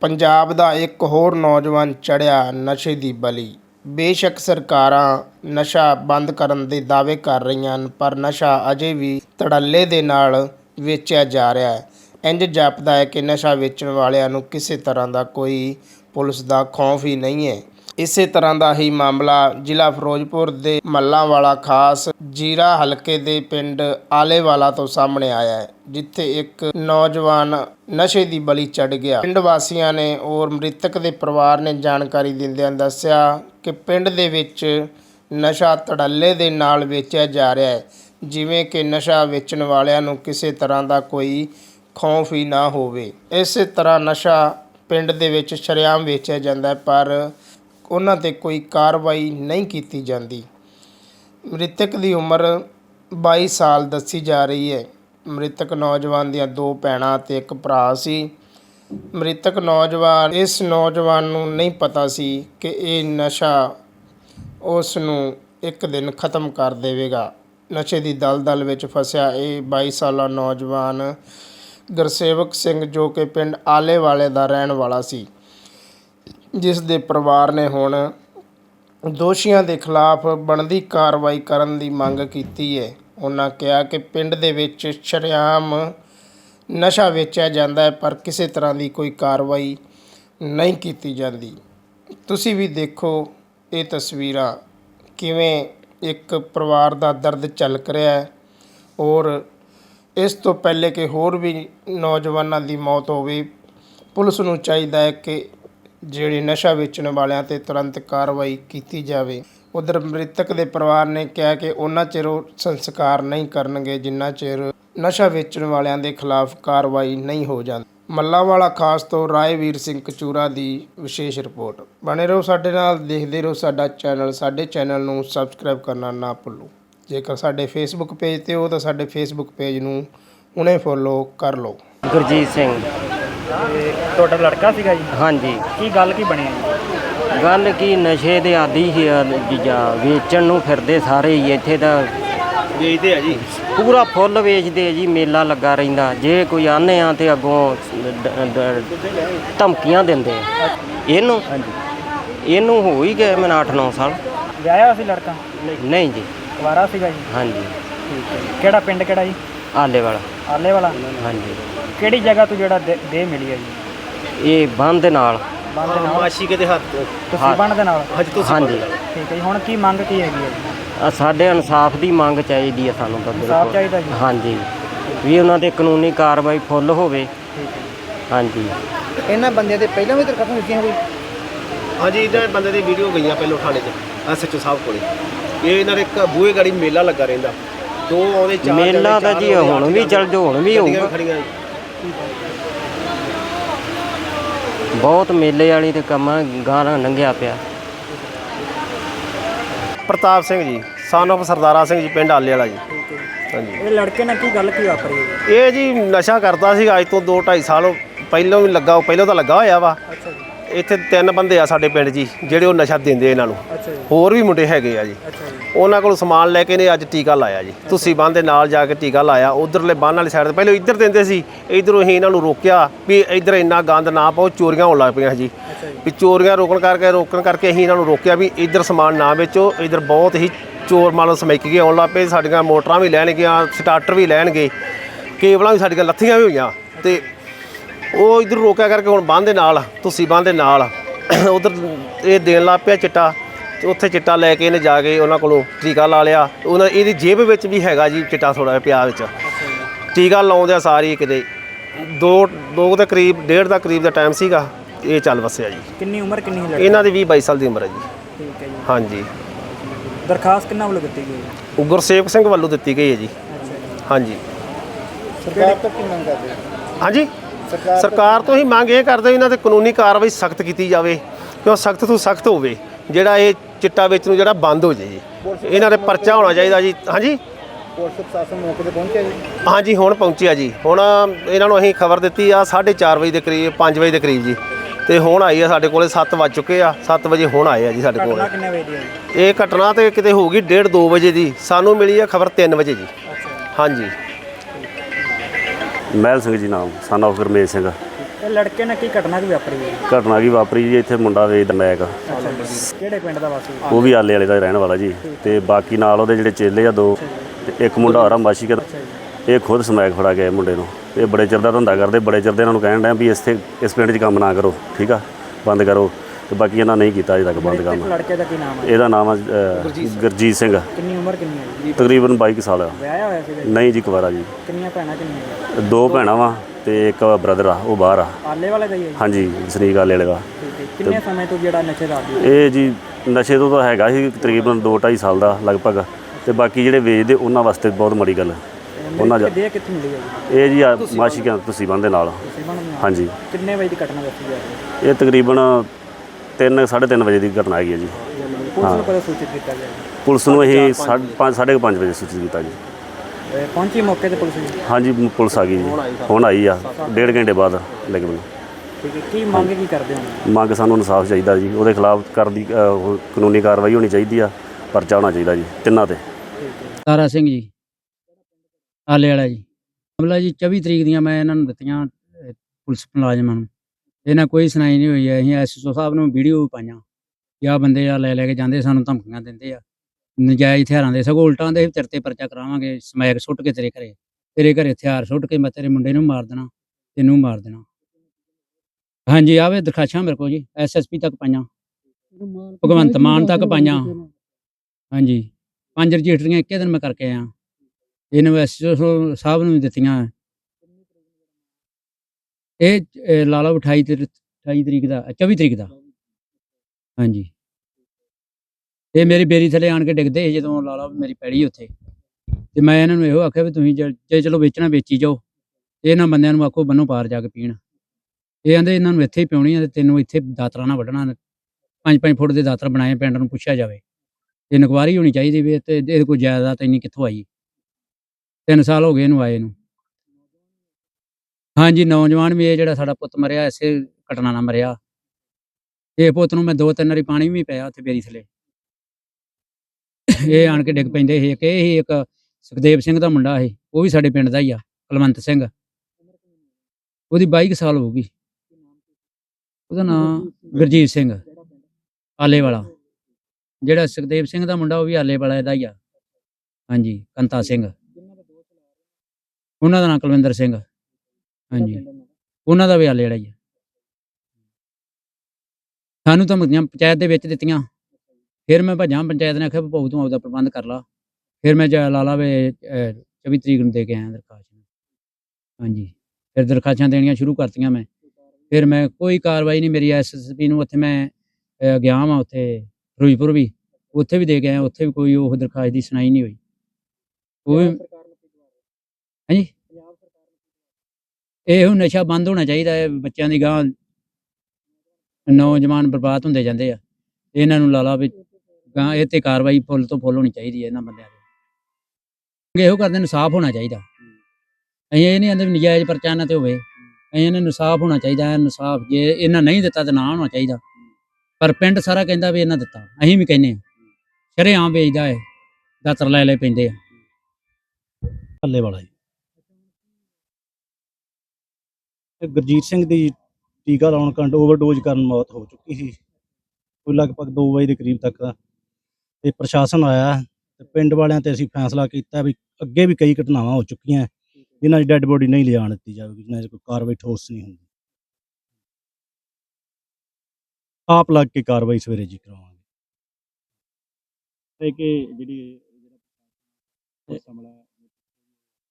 ਪੰਜਾਬ ਦਾ ਇੱਕ ਹੋਰ ਨੌਜਵਾਨ ਚੜ੍ਹਿਆ ਨਸ਼ੇ ਦੀ ਬਲੀ। ਬੇਸ਼ੱਕ ਸਰਕਾਰਾਂ ਨਸ਼ਾ ਬੰਦ ਕਰਨ ਦੇ ਦਾਅਵੇ ਕਰ ਰਹੀਆਂ ਹਨ, ਪਰ ਨਸ਼ਾ ਅਜੇ ਵੀ ਧੜੱਲੇ ਦੇ ਨਾਲ ਵੇਚਿਆ ਜਾ ਰਿਹਾ ਹੈ। ਇੰਜ ਜਾਪਦਾ ਹੈ ਕਿ ਨਸ਼ਾ ਵੇਚਣ ਵਾਲਿਆਂ ਨੂੰ ਕਿਸੇ ਤਰ੍ਹਾਂ ਦਾ ਕੋਈ ਪੁਲਿਸ ਦਾ ਖੌਫ ਹੀ ਨਹੀਂ ਹੈ। ਇਸੇ ਤਰ੍ਹਾਂ ਦਾ ਹੀ ਮਾਮਲਾ ਜ਼ਿਲ੍ਹਾ ਫਿਰੋਜ਼ਪੁਰ ਦੇ ਮੱਲਾਂਵਾਲਾ ਖਾਸ ਜੀਰਾ ਹਲਕੇ ਦੇ ਪਿੰਡ ਆਲੇਵਾਲਾ ਤੋਂ ਸਾਹਮਣੇ ਆਇਆ ਹੈ, ਜਿੱਥੇ ਇੱਕ ਨੌਜਵਾਨ ਨਸ਼ੇ ਦੀ ਬਲੀ ਚੜ ਗਿਆ। ਪਿੰਡ ਵਾਸੀਆਂ ਨੇ ਔਰ ਮ੍ਰਿਤਕ ਦੇ ਪਰਿਵਾਰ ਨੇ ਜਾਣਕਾਰੀ ਦਿੰਦਿਆਂ ਦੱਸਿਆ ਕਿ ਪਿੰਡ ਦੇ ਵਿੱਚ ਨਸ਼ਾ ਧੜੱਲੇ ਦੇ ਨਾਲ ਵੇਚਿਆ ਜਾ ਰਿਹਾ ਹੈ, ਜਿਵੇਂ ਕਿ ਨਸ਼ਾ ਵੇਚਣ ਵਾਲਿਆਂ ਨੂੰ ਕਿਸੇ ਤਰ੍ਹਾਂ ਦਾ ਕੋਈ ਖੌਫ ਹੀ ਨਾ ਹੋਵੇ। ਇਸੇ ਤਰ੍ਹਾਂ ਨਸ਼ਾ ਪਿੰਡ ਦੇ ਵਿੱਚ ਸ਼ਰੇਆਮ ਵੇਚਿਆ ਜਾਂਦਾ ਪਰ ਉਹਨਾਂ ਤੇ ਕੋਈ ਕਾਰਵਾਈ ਨਹੀਂ ਕੀਤੀ ਜਾਂਦੀ। ਮ੍ਰਿਤਕ ਦੀ ਉਮਰ 22 ਸਾਲ ਦੱਸੀ ਜਾ ਰਹੀ ਹੈ। ਮ੍ਰਿਤਕ ਨੌਜਵਾਨ ਦੀਆਂ ਦੋ ਭੈਣਾਂ ਤੇ ਇੱਕ ਭਰਾ ਸੀ। ਮ੍ਰਿਤਕ ਨੌਜਵਾਨ ਇਸ ਨੌਜਵਾਨ ਨੂੰ ਨਹੀਂ ਪਤਾ ਸੀ ਕਿ ਇਹ ਨਸ਼ਾ ਉਸ ਨੂੰ ਇੱਕ ਦਿਨ ਖਤਮ ਕਰ ਦੇਵੇਗਾ। ਨਸ਼ੇ ਦੀ ਦਲਦਲ ਵਿੱਚ ਫਸਿਆ ਇਹ 22 ਸਾਲਾ ਨੌਜਵਾਨ ਗੁਰਸੇਵਕ ਸਿੰਘ ਜੋ ਕਿ ਪਿੰਡ ਆਲੇ ਵਾਲੇ ਦਾ ਰਹਿਣ ਵਾਲਾ ਸੀ। ਜਿਸ ਦੇ ਪਰਿਵਾਰ ਨੇ ਹੁਣ ਦੋਸ਼ੀਆਂ ਦੇ ਖਿਲਾਫ ਬਣਦੀ ਕਾਰਵਾਈ ਕਰਨ ਦੀ ਮੰਗ ਕੀਤੀ ਹੈ। ਉਹਨਾਂ ਕਿਹਾ ਕਿ ਪਿੰਡ ਦੇ ਵਿੱਚ ਸ਼ਰੇਆਮ ਨਸ਼ਾ ਵੇਚਿਆ ਜਾਂਦਾ ਹੈ, ਪਰ ਕਿਸੇ ਤਰ੍ਹਾਂ ਦੀ ਕੋਈ ਕਾਰਵਾਈ ਨਹੀਂ ਕੀਤੀ ਜਾਂਦੀ। ਤੁਸੀਂ ਵੀ ਦੇਖੋ ਇਹ ਤਸਵੀਰਾਂ ਕਿਵੇਂ ਇੱਕ ਪਰਿਵਾਰ ਦਾ ਦਰਦ ਝਲਕ ਰਿਹਾ ਹੈ ਔਰ ਇਸ ਤੋਂ ਪਹਿਲੇ ਕਿ ਹੋਰ ਵੀ ਨੌਜਵਾਨਾਂ ਦੀ ਮੌਤ ਹੋਵੇ, ਪੁਲਿਸ ਨੂੰ ਚਾਹੀਦਾ ਹੈ ਕਿ ਜਿਹੜੀ ਨਸ਼ਾ ਵੇਚਣ ਵਾਲਿਆਂ ਤੇ ਤੁਰੰਤ ਕਾਰਵਾਈ ਕੀਤੀ ਜਾਵੇ। ਉਧਰ ਮ੍ਰਿਤਕ ਦੇ ਪਰਿਵਾਰ ਨੇ ਕਿਹਾ ਕਿ ਉਹਨਾਂ ਚਿਰ ਉਹ ਸੰਸਕਾਰ ਨਹੀਂ ਕਰਨਗੇ, ਜਿੰਨਾ ਚਿਰ ਨਸ਼ਾ ਵੇਚਣ ਵਾਲਿਆਂ ਦੇ ਖਿਲਾਫ ਕਾਰਵਾਈ ਨਹੀਂ ਹੋ ਜਾਂਦੀ। ਮੱਲਾਂਵਾਲਾ ਖਾਸ ਤੋਂ ਰਾਏਵੀਰ ਸਿੰਘ ਕਚੂਰਾ ਦੀ ਵਿਸ਼ੇਸ਼ ਰਿਪੋਰਟ। ਬਣੇ ਰਹੋ ਸਾਡੇ ਨਾਲ, ਦੇਖਦੇ ਰਹੋ ਸਾਡਾ ਚੈਨਲ। ਸਾਡੇ ਚੈਨਲ ਨੂੰ ਸਬਸਕ੍ਰਾਈਬ ਕਰਨਾ ਨਾ ਭੁੱਲੋ। ਜੇਕਰ ਸਾਡੇ ਫੇਸਬੁੱਕ ਪੇਜ ਤੇ ਹੋ ਤਾਂ ਸਾਡੇ ਫੇਸਬੁੱਕ ਪੇਜ ਨੂੰ ਹੁਣੇ ਫੋਲੋ ਕਰ ਲਓ। ਗੁਰਜੀਤ ਸਿੰਘ। ਤੁਹਾਡਾ ਲੜਕਾ ਸੀਗਾ ਜੀ? ਹਾਂਜੀ। ਕੀ ਗੱਲ ਕੀ ਬਣੀ ਹੈ ਜੀ? ਗੱਲ ਕੀ ਨਸ਼ੇ ਦੇ ਆਦੀ ਹੀ ਆ ਜੀਜਾ ਵੇਚਣ ਨੂੰ ਫਿਰਦੇ ਸਾਰੇ ਹੀ ਇੱਥੇ ਤਾਂ ਵੇਚਦੇ ਆ ਜੀ। ਪੂਰਾ ਫੁੱਲ ਵੇਚਦੇ ਆ ਜੀ ਮੇਲਾ ਲੱਗਾ ਰਹਿੰਦਾ। ਜੇ ਕੋਈ ਆਨੇ ਆ ਤੇ ਅੱਗੋਂ ਡ- ਡ- ਧਮਕੀਆਂ ਦਿੰਦੇ ਆ। ਇਹਨੂੰ? ਇਹਨੂੰ ਹੋ ਹੀ ਗਏ ਮੈਨੂੰ 8-9 ਸਾਲ। ਵਿਆਹਿਆ ਸੀ ਲੜਕਾ? ਨਹੀਂ ਜੀ। ਕੁਵਾਰਾ ਸੀਗਾ ਜੀ? ਹਾਂਜੀ। ਠੀਕ ਹੈ ਜੀ। ਕਿਹੜਾ ਪਿੰਡ ਕਿਹੜਾ ਜੀ? ਆਲੇ ਵਾਲਾ। ਆਲੇ ਵਾਲਾ? ਹਾਂਜੀ। ਕਿਹੜੀ ਜਗ੍ਹਾ ਤੋਂ ਜਿਹੜਾ ਦੇ ਦੇ ਮਿਲੀ ਹੈ ਜੀ? ਇਹ ਬੰਦ ਦੇ ਨਾਲ। ਬੰਦ ਦੇ ਨਾਲ। ਮਾਸ਼ੀ ਕਿਤੇ ਹੱਥ ਤੁਸੀਂ ਬੰਦ ਦੇ ਨਾਲ? ਅੱਜ ਤੁਸੀਂ ਹਾਂਜੀ। ਠੀਕ ਹੈ ਜੀ ਹੁਣ ਕੀ ਮੰਗ ਕੀ ਹੈਗੀ ਹੈ? ਆ ਸਾਡੇ ਇਨਸਾਫ ਦੀ ਮੰਗ ਚਾਹੀਦੀ ਹੈ ਸਾਨੂੰ ਤਾਂ ਇਨਸਾਫ ਚਾਹੀਦਾ ਜੀ। ਹਾਂਜੀ। ਵੀ ਉਹਨਾਂ ਤੇ ਕਾਨੂੰਨੀ ਕਾਰਵਾਈ ਫੁੱਲ ਹੋਵੇ। ਠੀਕ ਹੈ ਹਾਂਜੀ। ਇਹਨਾਂ ਬੰਦਿਆਂ ਦੇ ਪਹਿਲਾਂ ਵੀ ਦਰਖਾਸਤਾਂ ਦਿੱਤੀਆਂ ਕੋਈ? ਹਾਂਜੀ ਇਹਨਾਂ ਬੰਦੇ ਦੀ ਵੀਡੀਓ ਗਈਆਂ ਪਹਿਲੋਂ ਥਾਣੇ 'ਚ ਐਸਐਚਓ ਸਾਹਿਬ ਕੋਲੇ। ਇਹ ਇਹਨਾਂ ਦੇ ਇੱਕ ਬੂਹੇ ਗਾੜੀ ਮੇਲਾ ਲੱਗਾ ਰਹਿੰਦਾ। ਦੋ ਆਉਂਦੇ ਚਾਰ ਮੇਲਾ ਚਾਰ ਜੀ ਹੁਣ ਵੀ। ਚੱਲ ਜੋ ਹੁਣ ਵੀ ਹੋਊਗਾ। ਬਹੁਤ ਮੇਲੇ ਵਾਲੀ ਤੇ ਕੰਮਾਂ ਗਾਣਾ ਲੰਘਿਆ ਪਿਆ। ਪ੍ਰਤਾਪ ਸਿੰਘ ਜੀ ਸਨ of ਸਰਦਾਰਾ ਸਿੰਘ ਜੀ ਪਿੰਡ ਆਲੇ ਵਾਲਾ ਜੀ। ਹਾਂਜੀ। ਇਹ ਲੜਕੇ ਨਾਲ ਕੀ ਗੱਲ ਕੀ ਵਾਪਰੀ? ਹੈ ਇਹ ਜੀ ਨਸ਼ਾ ਕਰਦਾ ਸੀ ਅੱਜ ਤੋਂ 2 2.5 ਸਾਲ ਪਹਿਲਾਂ ਵੀ ਲੱਗਾ ਪਹਿਲਾਂ ਤਾਂ ਲੱਗਾ ਹੋਇਆ ਵਾ। ਅੱਛਾ ਜੀ। ਇੱਥੇ ਤਿੰਨ ਬੰਦੇ ਆ ਸਾਡੇ ਪਿੰਡ ਜੀ ਜਿਹੜੇ ਉਹ ਨਸ਼ਾ ਦਿੰਦੇ ਇਹਨਾਂ ਨੂੰ। ਅੱਛਾ ਜੀ। ਹੋਰ ਵੀ ਮੁੰਡੇ ਹੈਗੇ ਆ ਜੀ। ਉਹਨਾਂ ਕੋਲ ਸਮਾਨ ਲੈ ਕੇ ਨੇ ਅੱਜ ਟੀਕਾ ਲਾਇਆ ਜੀ। ਤੁਸੀਂ ਬੰਨ ਦੇ ਨਾਲ ਜਾ ਕੇ ਟੀਕਾ ਲਾਇਆ ਉਧਰਲੇ ਬੰਨ ਵਾਲੀ ਸਾਈਡ ਤੇ। ਪਹਿਲਾਂ ਇੱਧਰ ਦਿੰਦੇ ਸੀ ਇਧਰੋਂ ਹੀ ਇਹਨਾਂ ਨੂੰ ਰੋਕਿਆ ਵੀ ਇੱਧਰ ਇੰਨਾ ਗੰਦ ਨਾ ਪਾਓ ਚੋਰੀਆਂ ਹੋਣ ਲੱਗ ਪਈਆਂ ਜੀ। ਵੀ ਚੋਰੀਆਂ ਰੋਕਣ ਕਰਕੇ ਰੋਕਣ ਕਰਕੇ ਅਸੀਂ ਇਹਨਾਂ ਨੂੰ ਰੋਕਿਆ ਵੀ ਇੱਧਰ ਸਮਾਨ ਨਾ ਵੇਚੋ ਇੱਧਰ ਬਹੁਤ ਹੀ ਚੋਰ ਮੰਨ ਲਓ ਸਮੈਕ ਕੇ ਆਉਣ ਲੱਗ ਪਏ। ਸਾਡੀਆਂ ਮੋਟਰਾਂ ਵੀ ਲੈਣਗੀਆਂ ਸਟਾਰਟਰ ਵੀ ਲੈਣਗੇ। ਕੇਬਲਾਂ ਵੀ ਸਾਡੀਆਂ ਲੱਥੀਆਂ ਵੀ ਹੋਈਆਂ। ਤੇ ਉਹ ਇੱਧਰ ਰੋਕਿਆ ਕਰਕੇ ਹੁਣ ਬੰਨ ਦੇ ਨਾਲ ਤੁਸੀਂ ਬੰਨ ਦੇ ਨਾਲ। ਉਧਰ ਇਹ ਦੇਣ ਲੱਗ ਪਿਆ ਚਿੱਟਾ ਤੇ ਉੱਥੇ ਚਿੱਟਾ ਲੈ ਕੇ ਇਹਨੇ ਜਾ ਕੇ ਉਹਨਾਂ ਕੋਲੋਂ ਟੀਕਾ ਲਾ ਲਿਆ। ਉਹਨਾਂ ਇਹਦੀ ਜੇਬ ਵਿੱਚ ਵੀ ਹੈਗਾ ਜੀ ਚਿੱਟਾ ਥੋੜਾ ਜਿਹਾ ਪਿਆ ਵਿੱਚ। ਟੀਕਾ ਲਾਉਂਦਿਆਂ ਸਾਰੀ ਕਿਤੇ। ਦੋ ਦੋ ਦੇ ਕਰੀਬ ਡੇਢ ਦਾ ਕਰੀਬ ਦਾ ਟਾਈਮ ਸੀਗਾ ਇਹ ਚੱਲ ਵਸਿਆ ਜੀ। ਕਿੰਨੀ ਉਮਰ ਕਿੰਨੀ ਲੜਕੇ? ਇਹਨਾਂ ਦੀ 20 22 ਸਾਲ ਦੀ ਉਮਰ ਹੈ ਜੀ। ਠੀਕ ਹੈ ਜੀ। ਹਾਂਜੀ। ਦਰਖਾਸਤ ਕਿੰਨਾ ਵੱਲੋਂ ਦਿੱਤੀ ਗਈ ਹੈ? ਉਹ ਗੁਰਸੇਵਕ ਸਿੰਘ ਵੱਲੋਂ ਦਿੱਤੀ ਗਈ ਹੈ ਜੀ। ਅੱਛਾ ਜੀ। ਹਾਂਜੀ। ਸਰਕਾਰ ਤੋਂ ਕੀ ਮੰਗ ਕਰਦੇ ਹਾਂਜੀ? ਸਰਕਾਰ ਤੋਂ ਹੀ ਮੰਗ ਇਹ ਕਰਦੇ ਇਹਨਾਂ ਤੇ ਕਾਨੂੰਨੀ ਕਾਰਵਾਈ ਸਖਤ ਕੀਤੀ ਜਾਵੇ ਕਿਉਂ ਸਖਤ ਤੋਂ ਸਖਤ ਹੋਵੇ ਜਿਹੜਾ ਇਹ ਚਿੱਟਾ ਵੇਚ ਨੂੰ ਜਿਹੜਾ ਬੰਦ ਹੋ ਜਾਏ। ਜੀ ਇਹਨਾਂ ਦੇ ਪਰਚਾ ਹੋਣਾ ਚਾਹੀਦਾ ਜੀ। ਹਾਂਜੀ? ਪੁਲਿਸ ਪ੍ਰਸ਼ਾਸਨ ਮੌਕੇ ਤੇ ਪਹੁੰਚਿਆ ਜੀ? ਹਾਂਜੀ ਹੁਣ ਪਹੁੰਚਿਆ ਜੀ। ਹੁਣ ਇਹਨਾਂ ਨੂੰ ਅਸੀਂ ਖਬਰ ਦਿੱਤੀ ਆ 4:30 ਵਜੇ ਦੇ ਕਰੀਬ 5 ਵਜੇ ਦੇ ਕਰੀਬ ਜੀ। ਤੇ ਹੁਣ ਆਈ ਆ ਸਾਡੇ ਕੋਲੇ 7 ਵੱਜ ਚੁੱਕੇ ਆ 7 ਵਜੇ ਹੁਣ ਆਏ ਆ ਜੀ ਸਾਡੇ ਕੋਲ। ਘਟਨਾ ਕਿੰਨੇ ਵਜੇ ਦੀ ਹੈ ਜੀ? ਇਹ ਘਟਨਾ ਤੇ ਕਿਤੇ ਹੋਊਗੀ 1:30 2 ਵਜੇ ਦੀ। ਸਾਨੂੰ ਮਿਲੀ ਆ ਖਬਰ 3 ਵਜੇ ਜੀ। ਹਾਂਜੀ। ਮਹਿਲ ਸਿੰਘ ਜੀ ਨਾਮ ਸਨ ਆਫ ਗੁਰਮੇਜ ਸਿੰਘ। ਇਹ ਲੜਕੇ ਨਾਲ ਕੀ ਘਟਨਾ ਕੀ ਵਾਪਰੀ ਹੈ? ਘਟਨਾ ਕੀ ਵਾਪਰੀ ਜੀ ਇੱਥੇ ਮੁੰਡਾ ਵੇਚਦਾ ਮੈਕ ਕਿਹੜੇ ਪਿੰਡ ਦਾ ਵਾਸੀ? ਉਹ ਵੀ ਆਲੇ ਵਾਲੇ ਦਾ ਰਹਿਣ ਵਾਲਾ ਜੀ। ਤੇ ਬਾਕੀ ਨਾਲ ਉਹਦੇ ਜਿਹੜੇ ਚੇਲੇ ਆ ਦੋ ਤੇ ਇੱਕ ਮੁੰਡਾ ਹੋਰ ਆ ਮਾਸ਼ੀ ਕਰ ਇਹ ਖੁਦ ਸਮੈਕ ਫੜਾ ਗਿਆ ਮੁੰਡੇ ਨੂੰ। ਇਹ ਬੜੇ ਚਿਰ ਦਾ ਧੰਦਾ ਕਰਦੇ ਬੜੇ ਚਿਰ ਦੇ ਇਹਨਾਂ ਨੂੰ ਕਹਿਣ ਡਿਆ ਵੀ ਇੱਥੇ ਇਸ ਪਿੰਡ 'ਚ ਕੰਮ ਨਾ ਕਰੋ ਠੀਕ ਆ? ਬੰਦ ਕਰੋ। ਤੇ ਬਾਕੀ ਇਹਨਾਂ ਨਹੀਂ ਕੀਤਾ ਅਜੇ ਤੱਕ ਬੰਦ ਕੰਮ ਲੜਕੇ ਦਾ ਕੀ ਨਾਮ ਹੈ ਇਹਦਾ ਨਾਮ ਅ, ਗੁਰਜੀਤ ਸਿੰਘ। ਕਿੰਨੀ ਉਮਰ ਕਿੰਨੀ ਹੈ? ਜੀ ਤਕਰੀਬਨ 22 ਕੁ ਸਾਲ ਆ। ਵਿਆਹਿਆ ਹੋਇਆ ਜੀ? ਨਹੀਂ ਜੀ ਕੁਵਾਰਾ ਜੀ। ਕਿੰਨੀਆਂ ਭੈਣਾਂ ਕਿੰਨੀਆਂ ਦੋ ਭੈਣਾਂ ਵਾ ਤੇ ਇੱਕ ਬ੍ਰਦਰ ਆ ਉਹ ਬਾਹਰ ਆ। ਆਲੇ ਵਾਲੇ ਦਾ ਹੀ ਹੈ ਹਾਂਜੀ ਸਰੀਕ ਆਲੇ ਵਾਲੇ ਦਾ। ਹੈ। ਕਿੰਨੇ ਸਮੇਂ ਤੋਂ ਜਿਹੜਾ ਨਸ਼ੇ ਦਾ ਇਹ ਜੀ ਨਸ਼ੇ ਤੋਂ ਤਾਂ ਹੈਗਾ ਸੀ ਤਕਰੀਬਨ 2.5 ਸਾਲ ਦਾ ਲਗਭਗ। ਤੇ ਬਾਕੀ ਜਿਹੜੇ ਵੇਚਦੇ ਉਹਨਾਂ ਵਾਸਤੇ ਬਹੁਤ ਮਾੜੀ ਗੱਲ। ਹੈ। ਉਹਨਾਂ ਦਾ ਦੇ ਕਿੱਥੇ ਮਿਲੀ ਹੈ ਇਹ ਜੀ ਆ ਮਾਸ਼ੀਕਾਂ ਤੁਸੀਂ ਬੰਦੇ ਨਾਲ। ਹਾਂਜੀ। ਕਿੰਨੇ ਵਜੇ ਦੀ ਘਟਨਾ ਦੱਸੀ ਜਾ ਰਹੀ ਹੈ? ਇਹ ਤਕਰੀਬਨ 3 3:30 ਵਜੇ ਦੀ ਘਟਨਾ ਹੈਗੀ ਹੈ ਜੀ। ਪੁਲਿਸ ਨੂੰ ਕਦੋਂ ਸੂਚਿਤ ਕੀਤਾ ਗਿਆ ਜੀ? ਪੁਲਿਸ ਨੂੰ ਇਹ 5:30 ਵਜੇ ਸੂਚਿਤ ਕੀਤਾ ਜੀ। ਪਹੁੰਚੀ ਮੌਕੇ ਤੇ ਪੁਲਿਸ ਜੀ? ਹਾਂਜੀ ਪੁਲਿਸ ਆ ਗਈ ਜੀ। ਹੁਣ ਆਈ ਆ ਡੇਢ ਘੰਟੇ ਬਾਅਦ ਲਗਭਗ ਠੀਕ ਹੈ ਕੀ ਮੰਗ ਕੀ ਕਰਦੇ ਹੋ? ਮੰਗ ਸਾਨੂੰ ਇਨਸਾਫ ਚਾਹੀਦਾ ਜੀ। ਉਹਦੇ ਖਿਲਾਫ ਕਰਦੀ ਅ, ਉਹ ਕਾਨੂੰਨੀ ਕਾਰਵਾਈ ਹੋਣੀ ਚਾਹੀਦੀ ਆ ਪਰਚਾ ਹੋਣਾ ਚਾਹੀਦਾ ਜੀ ਤਿੰਨਾਂ ਤੇ। ਤਾਰਾ ਸਿੰਘ ਜੀ ਆਲੇ ਵਾਲਾ ਜੀ। ਮਾਮਲਾ ਜੀ 24 ਤਰੀਕ ਦੀਆਂ ਮੈਂ ਇਹਨਾਂ ਨੂੰ ਦਿੱਤੀਆਂ ਅਹ, ਪੁਲਿਸ ਮੁਲਾਜ਼ਮਾਂ ਨੂੰ। ਇਹਨਾਂ ਕੋਈ ਸੁਣਾਈ ਨਹੀਂ ਹੋਈ ਹੈ। ਅਸੀਂ ਐਸਐਸਓ ਸਾਹਿਬ ਨੂੰ ਵੀਡੀਓ ਵੀ ਪਾਈਆਂ। ਕਿ ਆਹ ਬੰਦੇ ਆ ਲੈ ਲੈ ਕੇ ਜਾਂਦੇ, ਸਾਨੂੰ ਧਮਕੀਆਂ ਦਿੰਦੇ ਆ। ਨਜਾਇਜ਼ ਹਥਿਆਰਾਂ ਦੇ, ਸਗੋਂ ਉਲਟਾਂ ਦੇ ਤੇਰੇ ਤੇ ਪਰਚਾ ਕਰਾਵਾਂਗੇ, ਸਮੈਕ ਸੁੱਟ ਕੇ ਤੇਰੇ ਘਰੇ। ਤੇਰੇ ਘਰੇ ਹਥਿਆਰ ਸੁੱਟ ਕੇ ਮੈਂ ਤੇਰੇ ਮੁੰਡੇ ਨੂੰ ਮਾਰ ਦੇਣਾ, ਤੈਨੂੰ ਮਾਰ ਦੇਣਾ। ਹਾਂਜੀ ਆਵੇ ਦਰਖਾਸ਼ਾਂ ਮੇਰੇ ਕੋਲ ਜੀ ਐਸਐਸਪੀ ਤੱਕ ਪਾਈਆਂ। ਭਗਵੰਤ ਮਾਨ ਤੱਕ ਪਾਈਆਂ। ਹਾਂਜੀ, ਪੰਜ ਰਜਿਸਟਰੀਆਂ, ਇੱਕੇ ਦਿਨ ਮੈਂ ਕਰਕੇ ਆਇਆ। ਇਹਨੂੰ ਐਸਐਸਓ ਸਾਹਿਬ ਨੂੰ ਵੀ ਦਿੱਤੀਆਂ। ਇਹ ਅਹ, ਲਾ ਲਓ 28 ਤਰੀਕ 28 ਤਰੀਕ ਦਾ 24 ਤਰੀਕ ਦਾ। ਹਾਂਜੀ। ਇਹ ਮੇਰੀ ਬੇਰੀ ਥੱਲੇ ਆਣ ਕੇ ਡਿੱਗਦੇ ਸੀ ਜਦੋਂ ਲਾ ਲਓ ਮੇਰੀ ਪੈੜੀ ਉੱਥੇ। ਤੇ ਮੈਂ ਇਹਨਾਂ ਨੂੰ ਇਹੋ ਆਖਿਆ ਵੀ ਤੁਸੀਂ ਜੇ ਜੇ ਚਲੋ ਵੇਚਣਾ ਵੇਚੀ ਜਾਓ ਤੇ ਇਹਨਾਂ ਬੰਦਿਆਂ ਨੂੰ ਆਖੋ ਬੰਨੋ ਪਾਰ ਜਾ ਕੇ ਪੀਣ। ਇਹ ਕਹਿੰਦੇ ਇਹਨਾਂ ਨੂੰ ਇੱਥੇ ਹੀ ਪਿਉਣੀ ਆ ਤੇ ਤੈਨੂੰ ਇੱਥੇ ਦਾਤਰਾ ਨਾ ਵੱਢਣਾ ਪੰਜ ਪੰਜ ਫੁੱਟ ਦੇ ਦਾਤਰ ਬਣਾਏ ਪਿੰਡ ਨੂੰ ਪੁੱਛਿਆ ਜਾਵੇ। ਇਹ ਇਨਕੁਆਰੀ ਹੋਣੀ ਚਾਹੀਦੀ ਵੀ ਇਹ ਤੇ ਇਹਦੇ ਕੋਈ ਜਾਇਦਾਦ ਇੰਨੀ ਕਿੱਥੋਂ ਆਈ? ਤਿੰਨ ਸਾਲ ਹੋ ਗਏ ਇਹਨੂੰ ਆਏ ਨੂੰ। ਹਾਂਜੀ, ਨੌਜਵਾਨ ਵੀ ਇਹ ਜਿਹੜਾ ਸਾਡਾ ਪੁੱਤ ਮਰਿਆ, ਇਸੇ ਘਟਨਾ ਨਾਲ ਮਰਿਆ। ਇਹ ਪੁੱਤ ਨੂੰ ਮੈਂ ਦੋ ਤਿੰਨ ਵਾਰੀ ਪਾਣੀ ਵੀ ਪਿਆ ਉੱਥੇ ਬੇਰੀ ਥਲੇ। ਇਹ ਆਣ ਕੇ ਡਿੱਗ ਪੈਂਦੇ ਸੀ ਇੱਕ, ਇਹ ਸੀ ਇੱਕ ਸੁਖਦੇਵ ਸਿੰਘ ਦਾ ਮੁੰਡਾ ਸੀ, ਉਹ ਵੀ ਸਾਡੇ ਪਿੰਡ ਦਾ ਹੀ ਆ ਕੁਲਵੰਤ ਸਿੰਘ। ਉਹਦੀ 22 ਕੁ ਸਾਲ ਹੋ ਗਈ। ਉਹਦਾ ਨਾਮ ਗੁਰਜੀਤ ਸਿੰਘ ਆਲੇ ਵਾਲਾ ਜਿਹੜਾ ਸੁਖਦੇਵ ਸਿੰਘ ਦਾ ਮੁੰਡਾ, ਉਹ ਵੀ ਆਲੇ ਵਾਲਾ ਦਾ ਹੀ ਆ। ਹਾਂਜੀ, ਕੰਤਾ ਸਿੰਘ। ਉਹਨਾਂ ਦਾ ਨਾਮ ਕੁਲਵਿੰਦਰ ਸਿੰਘ। ਹਾਂਜੀ। ਉਹਨਾਂ ਦਾ ਵੀ ਆਲੇ ਵਾਲਾ ਹੀ ਆ। ਸਾਨੂੰ ਤਾਂ ਮਤੀਆਂ ਪੰਚਾਇਤ ਦੇ ਵਿੱਚ ਦਿੱਤੀਆਂ। ਫਿਰ ਮੈਂ ਭੱਜਾਂ ਪੰਚਾਇਤ ਨੇ ਆਖਿਆ ਭਾਊ ਤੂੰ ਆਪਦਾ ਪ੍ਰਬੰਧ ਕਰ ਲਾ। ਫਿਰ ਮੈਂ ਜਾ ਲਾ ਲਾ ਵੇ 24 ਤਰੀਕ ਨੂੰ ਦੇ ਕੇ ਆਇਆ ਦਰਖਾਸਤ ਹਾਂਜੀ। ਫਿਰ ਦਰਖਾਸਤਾਂ ਦੇਣੀਆਂ ਸ਼ੁਰੂ ਕਰਤੀਆਂ ਮੈਂ। ਫਿਰ ਮੈਂ ਕੋਈ ਕਾਰਵਾਈ ਨਹੀਂ ਮੇਰੀ ਐਸਐਸਪੀ ਨੂੰ ਉੱਥੇ ਮੈਂ ਗਿਆ ਵਾਂ ਉੱਥੇ ਫਿਰੋਜ਼ਪੁਰ ਵੀ। ਉੱਥੇ ਵੀ ਦੇ ਕੇ ਆਇਆ ਉੱਥੇ ਵੀ ਕੋਈ ਉਹ ਦਰਖਾਸਤ ਦੀ ਸੁਣਾਈ ਨਹੀਂ ਹੋਈ। ਉਹ ਵੀ ਹਾਂਜੀ। ਇਹੋ ਨਸ਼ਾ ਬੰਦ ਹੋਣਾ ਚਾਹੀਦਾ ਹੈ, ਬੱਚਿਆਂ ਦੀ ਗਾਂ ਨੌਜਵਾਨ ਬਰਬਾਦ ਹੁੰਦੇ ਜਾਂਦੇ ਆ। ਇਹਨਾਂ ਨੂੰ ਲਾ ਲਾ ਵੀ ਗਾਂ ਇਹ ਤੇ ਕਾਰਵਾਈ ਫੁੱਲ ਤੋਂ ਫੁੱਲ ਹੋਣੀ ਚਾਹੀਦੀ ਹੈ ਇਹਨਾਂ ਬੰਦਿਆਂ ਤੇ ਇਹੋ ਕਰਦੇ ਇਨਸਾਫ ਹੋਣਾ ਚਾਹੀਦਾ। ਅਸੀਂ ਇਹ ਨਹੀਂ ਆਂਦੇ ਨਜਾਇਜ਼ ਪਰਚਾ ਇਹਨਾਂ ਤੇ ਹੋਵੇ। ਅਸੀਂ ਇਹਨਾਂ ਨੂੰ ਇਨਸਾਫ ਹੋਣਾ ਚਾਹੀਦਾ ਹੈ ਇਨਸਾਫ ਜੇ ਇਹਨਾਂ ਨਹੀਂ ਦਿੱਤਾ ਤਾਂ ਨਾ ਹੋਣਾ ਚਾਹੀਦਾ। ਪਰ ਪਿੰਡ ਸਾਰਾ ਕਹਿੰਦਾ ਵੀ ਇਹਨਾਂ ਦਿੱਤਾ। ਅਸੀਂ ਵੀ ਕਹਿੰਨੇ ਆ ਸ਼ਰੇਆਮ ਵੇਚਦਾ ਹੈ, ਦਾਤਰ ਲੈ ਲੈ ਪੈਂਦੇ ਆ। ਹੱਲੇ ਵਾਲਾ ਜੀ ਇਹ ਗੁਰਜੀਤ ਸਿੰਘ ਦੀ ਟੀਕਾ ਲਾਉਣ ਕਾਰਨ ਓਵਰਡੋਜ਼ ਕਾਰਨ ਮੌਤ ਹੋ ਚੁੱਕੀ ਸੀ। ਕੋਈ ਲਗਭਗ 2 ਵਜੇ ਦੇ ਕਰੀਬ ਤੱਕ ਤੇ ਪ੍ਰਸ਼ਾਸਨ ਆਇਆ ਤੇ ਪਿੰਡ ਵਾਲਿਆਂ ਤੇ ਅਸੀਂ ਫੈਸਲਾ ਕੀਤਾ ਵੀ ਅੱਗੇ ਵੀ ਕਈ ਘਟਨਾਵਾਂ ਹੋ ਚੁੱਕੀਆਂ ਜਿਨ੍ਹਾਂ ਦੀ ਡੈੱਡ ਬੋਡੀ ਨਹੀਂ ਲਿਜਾਣ ਦਿੱਤੀ ਜਾਵੇਗੀ ਜਿਨ੍ਹਾਂ 'ਚ ਕੋਈ ਕਾਰਵਾਈ ਠੋਸ ਨਹੀਂ ਹੁੰਦੀ। ਆਪ ਲੱਗ ਕੇ ਕਾਰਵਾਈ ਸਵੇਰੇ ਜੀ ਕਰਾਵਾਂਗੇ। ਤੇ ਕਿ ਜਿਹੜੀ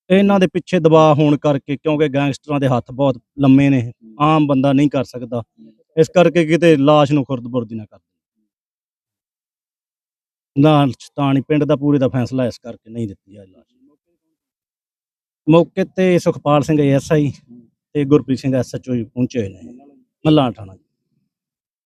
ਇਹਨਾਂ ਦੇ ਪਿੱਛੇ ਦਬਾਅ ਹੋਣ ਕਰਕੇ ਕਿਉਂਕਿ ਗੈਂਗਸਟਰਾਂ ਦੇ ਹੱਥ ਬਹੁਤ ਲੰਮੇ ਨੇ, ਆਮ ਬੰਦਾ ਨਹੀਂ ਕਰ ਸਕਦਾ। ਇਸ ਕਰਕੇ ਕਿਤੇ ਲਾਸ਼ ਨੂੰ ਖੁਰਦ-ਬੁਰਦੀ ਨਾ ਕਰ ਨਾ ਸ਼ਤਾਨੀ ਪਿੰਡ ਦਾ ਪੂਰੇ ਦਾ ਫੈਸਲਾ ਇਸ ਕਰਕੇ ਨਹੀਂ ਦਿੱਤੀ ਜਾ ਲਾਸ਼। ਮੌਕੇ ਤੇ ਸੁਖਪਾਲ ਸਿੰਘ ਐਸਆਈ ਤੇ ਗੁਰਪ੍ਰੀਤ ਸਿੰਘ ਐਸਐਚਓ ਪਹੁੰਚੇ ਹੋਏ ਨੇ। ਮੱਲਾ ਥਾਣਾ